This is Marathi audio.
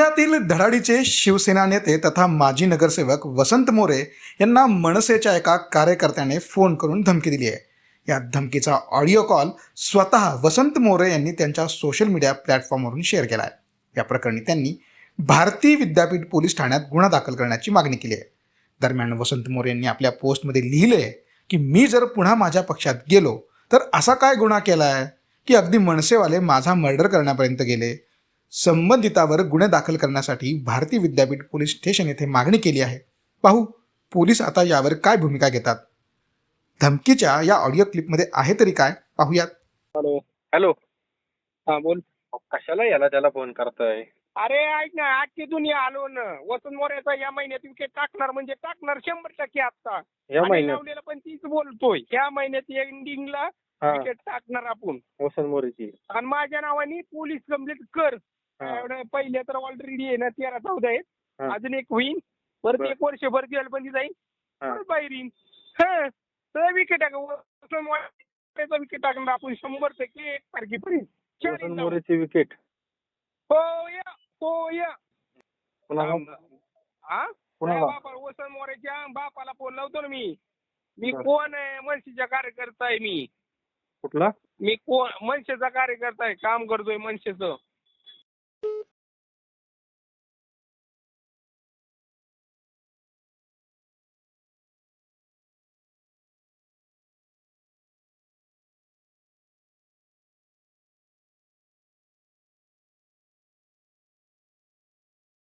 पुण्यातील धडाडीचे शिवसेना नेते तथा माजी नगरसेवक वसंत मोरे यांना मनसेच्या एका कार्यकर्त्याने फोन करून धमकी दिली आहे. या धमकीचा ऑडिओ कॉल स्वतः वसंत मोरे यांनी त्यांच्या सोशल मीडिया प्लॅटफॉर्मवरून शेअर केला आहे. या प्रकरणी त्यांनी भारतीय विद्यापीठ पोलीस ठाण्यात गुन्हा दाखल करण्याची मागणी केली आहे. दरम्यान वसंत मोरे यांनी आपल्या पोस्टमध्ये लिहिले की मी जर पुन्हा माझ्या पक्षात गेलो तर असा काय गुन्हा केला आहे की अगदी मनसेवाले माझा मर्डर करण्यापर्यंत गेले संबंधितावर गुन्हे दाखल करण्यासाठी भारती विद्यापीठ पोलीस स्टेशन येथे मागणी केली आहे. पाहू पोलीस आता यावर काय भूमिका घेतात? धमकीच्या या ऑडिओ क्लिपमध्ये आहे तरी काय? पाहूयात. हॅलो. हॅलो. हा बोल. कशाला याला त्याला फोन करताय? अरे ऐक ना आजची या आलो ना वसंत मोऱ्याचा या महिन्यात विकेट टाकणार म्हणजे टाकणार शंभर टक्के आता या आणि महिन्यात? लावलेला पण तीच बोलतोय. या महिन्यात एंडिंगला हा. विकेट टाकणार आपण. वसंत मोरेची. आणि माझ्या नावाने पोलीस कंप्लेंट कर. एवढं पहिले तर ऑलरेडी आहे ना तेरा चौदा आहेत. अजून एक होईल परत. एक वर्षभर जेलबंदी जाईल हा. परत बाहेर येईन. हा. तर विकेट टाक. विकेट टाकणार. आपण शंभर टक्के एक तारखेपर्यंत. विकेट हो या. हो या. बापा वसंत मोरेच्या बापाला फोन लावतो ना मी. मी. कोण आहे? मनसेचा कार्यकर्ता आहे मी. कुठला? मी कोण? मनसेचा कार्यकर्ता आहे. काम करतोय मनसेचं.